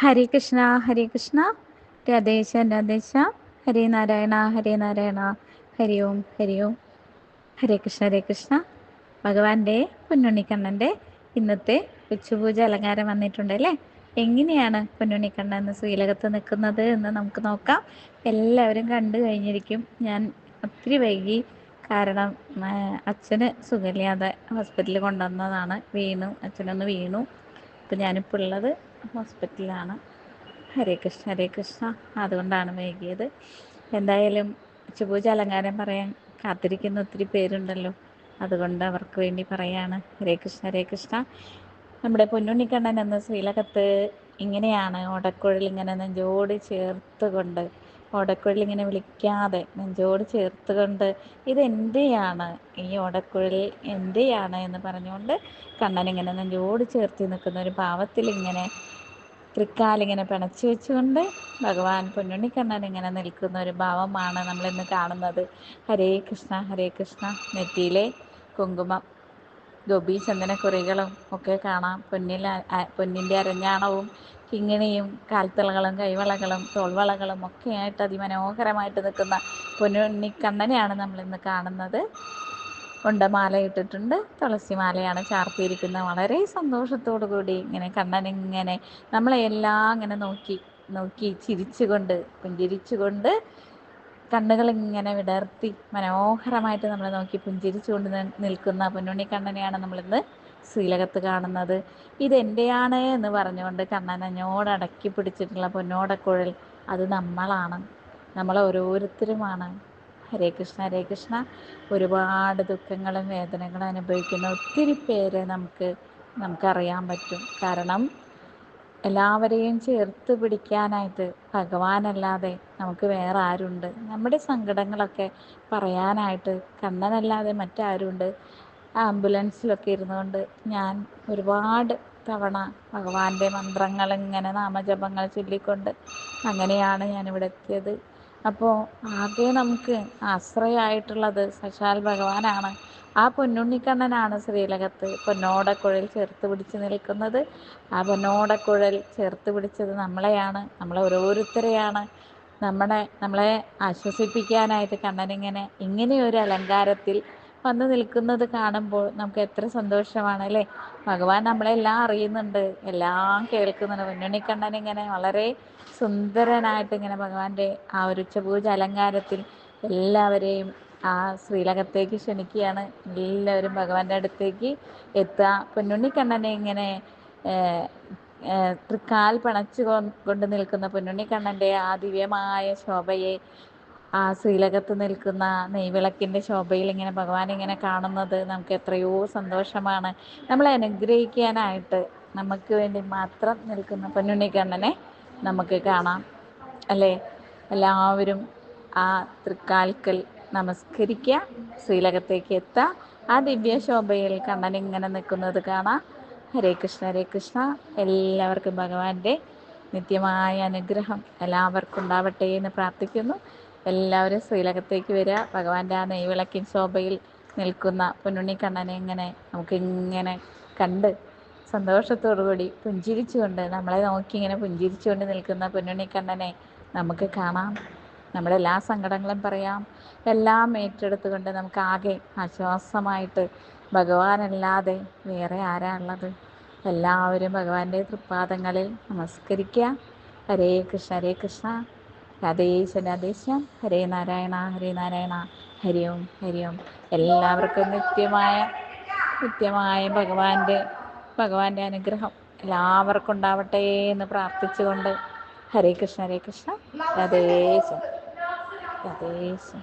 ഹരേ കൃഷ്ണ ഹരേ കൃഷ്ണ. രാധേശ രാധേശ ഹരേ നാരായണ ഹരേ നാരായണ. ഹരി ഓം ഹരി ഓം. ഹരേ കൃഷ്ണ ഹരേ കൃഷ്ണ. ഭഗവാന്റെ പൊന്നുണ്ണിക്കണ്ണന്റെ ഇന്നത്തെ ഉച്ചപൂജ അലങ്കാരം വന്നിട്ടുണ്ട് അല്ലേ? എങ്ങനെയാണ് പൊന്നുണ്ണിക്കണ്ണൻ എന്ന് ശ്രീലകത്ത് നിൽക്കുന്നത് എന്ന് നമുക്ക് നോക്കാം. എല്ലാവരും കണ്ടു കഴിഞ്ഞിരിക്കും. ഞാൻ ഒത്തിരി വൈകി. കാരണം അച്ഛന് സുഖമില്ലാതെ ഹോസ്പിറ്റലിൽ കൊണ്ടുവന്നതാണ് വീണു. അച്ഛനൊന്ന് വീണു. ഇപ്പം ഞാനിപ്പോൾ ഉള്ളത് ഹോസ്പിറ്റലിലാണ് ഹരേ കൃഷ്ണ ഹരേ കൃഷ്ണ. അതുകൊണ്ടാണ് വൈകിയത്. എന്തായാലും ഉച്ചപൂജ അലങ്കാരം പറയാൻ കാത്തിരിക്കുന്ന ഒത്തിരി പേരുണ്ടല്ലോ. അതുകൊണ്ട് അവർക്ക് വേണ്ടി പറയാണ്. ഹരേ കൃഷ്ണ ഹരേ കൃഷ്ണ. നമ്മുടെ പൊന്നുണ്ണിക്കണ്ണൻ എന്ന ശ്രീലകത്ത് ഇങ്ങനെയാണ് ഓടക്കുഴൽ ഇങ്ങനെ നെഞ്ചോട് ചേർത്ത് കൊണ്ട് ഓടക്കുഴൽ ഇങ്ങനെ വിളിക്കാതെ നെഞ്ചോട് ചേർത്ത് കൊണ്ട് ഇത് എന്റെയാണ് ഈ ഓടക്കുഴൽ എന്തെയാണ് എന്ന് പറഞ്ഞുകൊണ്ട് കണ്ണൻ ഇങ്ങനെ നെഞ്ചോട് ചേർത്തി നിൽക്കുന്ന ഒരു ഭാവത്തിൽ ഇങ്ങനെ തൃക്കാലിങ്ങനെ പിണച്ചു വെച്ചുകൊണ്ട് ഭഗവാൻ പൊന്നുണ്ണിക്കണ്ണൻ ഇങ്ങനെ നിൽക്കുന്ന ഒരു ഭാവമാണ് നമ്മൾ ഇന്ന് കാണുന്നത്. ഹരേ കൃഷ്ണ ഹരേ കൃഷ്ണ. നെറ്റിയിലെ കുങ്കുമം ഗോപി ചന്ദനക്കുറികളും ഒക്കെ കാണാം. പൊന്നിൽ പൊന്നിന്റെ അരഞ്ഞാണവും കിങ്ങിണിയും കാൽത്തളകളും കൈവളകളും തോൾവളകളും ഒക്കെ ആയിട്ട് അതിമനോഹരമായിട്ട് നിൽക്കുന്ന പൊന്നുണ്ണിക്കണ്ണനെയാണ് നമ്മൾ ഇന്ന് കാണുന്നത്. ഉണ്ടമാല ഇട്ടിട്ടുണ്ട്. തുളസിമാലയാണ് ചാർത്തിയിരിക്കുന്നത്. വളരെ സന്തോഷത്തോടു കൂടി ഇങ്ങനെ കണ്ണൻ ഇങ്ങനെ നമ്മളെ എല്ലാം ഇങ്ങനെ നോക്കി നോക്കി ചിരിച്ചുകൊണ്ട് പുഞ്ചിരിച്ചുകൊണ്ട് കണ്ണുകൾ ഇങ്ങനെ വിടർത്തി മനോഹരമായിട്ട് നമ്മളെ നോക്കി പുഞ്ചിരിച്ചുകൊണ്ട് നിൽക്കുന്ന പൊന്നുണ്ണിക്കണ്ണനെയാണ് നമ്മളിന്ന് ശ്രീലകത്ത് കാണുന്നത്. ഇതെന്റെയാണ് എന്ന് പറഞ്ഞുകൊണ്ട് കണ്ണനഞ്ഞോട് അടക്കി പിടിച്ചിട്ടുള്ള പൊന്നോടക്കുഴൽ അത് നമ്മളാണ്. നമ്മൾ ഓരോരുത്തരുമാണ് ഹരേ കൃഷ്ണ ഹരേ കൃഷ്ണ. ഒരുപാട് ദുഃഖങ്ങളും വേദനകളും അനുഭവിക്കുന്ന ഒത്തിരി പേരെ നമുക്ക് നമുക്കറിയാൻ പറ്റും. കാരണം എല്ലാവരെയും ചേർത്ത് പിടിക്കാനായിട്ട് ഭഗവാനല്ലാതെ നമുക്ക് വേറെ ആരുണ്ട്? നമ്മുടെ സങ്കടങ്ങളൊക്കെ പറയാനായിട്ട് കണ്ണനല്ലാതെ മറ്റാരുണ്ട്? ആംബുലൻസിലൊക്കെ ഇരുന്നുകൊണ്ട് ഞാൻ ഒരുപാട് തവണ ഭഗവാന്റെ മന്ത്രങ്ങൾ ഇങ്ങനെ നാമജപങ്ങൾ ചൊല്ലിക്കൊണ്ട് അങ്ങനെയാണ് ഞാനിവിടെ എത്തിയത്. അപ്പോൾ ആകെ നമുക്ക് ആശ്രയമായിട്ടുള്ളത് സശാൽ ഭഗവാനാണ്. ആ പൊന്നുണ്ണിക്കണ്ണനാണ് ശ്രീലകത്ത് പൊന്നോടക്കുഴൽ ചേർത്ത് പിടിച്ച് നിൽക്കുന്നത്. ആ പൊന്നോടക്കുഴൽ ചേർത്ത് പിടിച്ചത് നമ്മളെയാണ്. നമ്മളെ ഓരോരുത്തരെയാണ്. നമ്മളെ നമ്മളെ ആശ്വസിപ്പിക്കാനായിട്ട് കണ്ണനിങ്ങനെ ഒരു അലങ്കാരത്തിൽ വന്ന് നിൽക്കുന്നത് കാണുമ്പോൾ നമുക്ക് എത്ര സന്തോഷമാണ് അല്ലേ? ഭഗവാൻ നമ്മളെല്ലാം അറിയുന്നുണ്ട് എല്ലാം കേൾക്കുന്നുണ്ട്. മുന്നണിക്കണ്ണൻ ഇങ്ങനെ വളരെ സുന്ദരനായിട്ട് ഇങ്ങനെ ഭഗവാന്റെ ആ ഒരു ഉച്ചപൂജ അലങ്കാരത്തിൽ എല്ലാവരെയും ആ ശ്രീലകത്തേക്ക് ക്ഷണിക്കുകയാണ്. എല്ലാവരും ഭഗവാന്റെ അടുത്തേക്ക് എത്തുക. പൊന്നുണ്ണിക്കണ്ണനെ ഇങ്ങനെ തൃക്കാൽ പണച്ചു കൊണ്ട് നിൽക്കുന്ന പൊന്നുണ്ണിക്കണ്ണന്റെ ആ ദിവ്യമായ ശോഭയെ ആ ശ്രീലകത്ത് നിൽക്കുന്ന നെയ്വിളക്കിന്റെ ശോഭയിൽ ഇങ്ങനെ ഭഗവാൻ ഇങ്ങനെ കാണുന്നത് നമുക്ക് എത്രയോ സന്തോഷമാണ്. നമ്മളെ അനുഗ്രഹിക്കാനായിട്ട് നമുക്ക് വേണ്ടി മാത്രം നിൽക്കുന്ന പൊന്നുണ്ണിക്കണ്ണനെ നമുക്ക് കാണാം. അല്ലേ? എല്ലാവരും ആ തൃക്കാൽക്കൽ നമസ്കരിക്കുക. ശ്രീലകത്തേക്ക് എത്താം ആ ദിവ്യശോഭയിൽ കണ്ണൻ ഇങ്ങനെ നിൽക്കുന്നത് കാണാം. ഹരേ കൃഷ്ണ ഹരേ കൃഷ്ണ. എല്ലാവർക്കും ഭഗവാന്റെ നിത്യമായ അനുഗ്രഹം എല്ലാവർക്കും ഉണ്ടാവട്ടെ എന്ന് പ്രാർത്ഥിക്കുന്നു. എല്ലാവരും ശ്രീലകത്തേക്ക് വരിക. ഭഗവാന്റെ ആ നെയ്വിളക്കിൻ ശോഭയിൽ നിൽക്കുന്ന പൊന്നുണ്ണിക്കണ്ണനെ ഇങ്ങനെ നമുക്ക് ഇങ്ങനെ കണ്ട് സന്തോഷത്തോടു കൂടി പുഞ്ചിരിച്ചുകൊണ്ട് നമ്മളെ നോക്കി ഇങ്ങനെ പുഞ്ചിരിച്ചുകൊണ്ട് നിൽക്കുന്ന പൊന്നുണ്ണിക്കണ്ണനെ നമുക്ക് കാണാം. നമ്മുടെ എല്ലാ സങ്കടങ്ങളും പറയാം. എല്ലാം ഏറ്റെടുത്തുകൊണ്ട് നമുക്ക് ആകെ ആശ്വാസമായിട്ട് ഭഗവാനല്ലാതെ വേറെ ആരാണുള്ളത് എല്ലാവരും ഭഗവാന്റെ തൃപ്പാദങ്ങളിൽ നമസ്കരിക്കുക. ഹരേ കൃഷ്ണ ഹരേ കൃഷ്ണ. രാധേശ ഹരേ നാരായണ ഹരേ നാരായണ. ഹരി ഓം ഹരി ഓം എല്ലാവർക്കും നിത്യമായ നിത്യമായ ഭഗവാന്റെ ഭഗവാന്റെ അനുഗ്രഹം എല്ലാവർക്കും ഉണ്ടാവട്ടെ എന്ന് പ്രാർത്ഥിച്ചുകൊണ്ട് ഹരേ കൃഷ്ണ ഹരേ കൃഷ്ണ. രാധേശം രാധേശം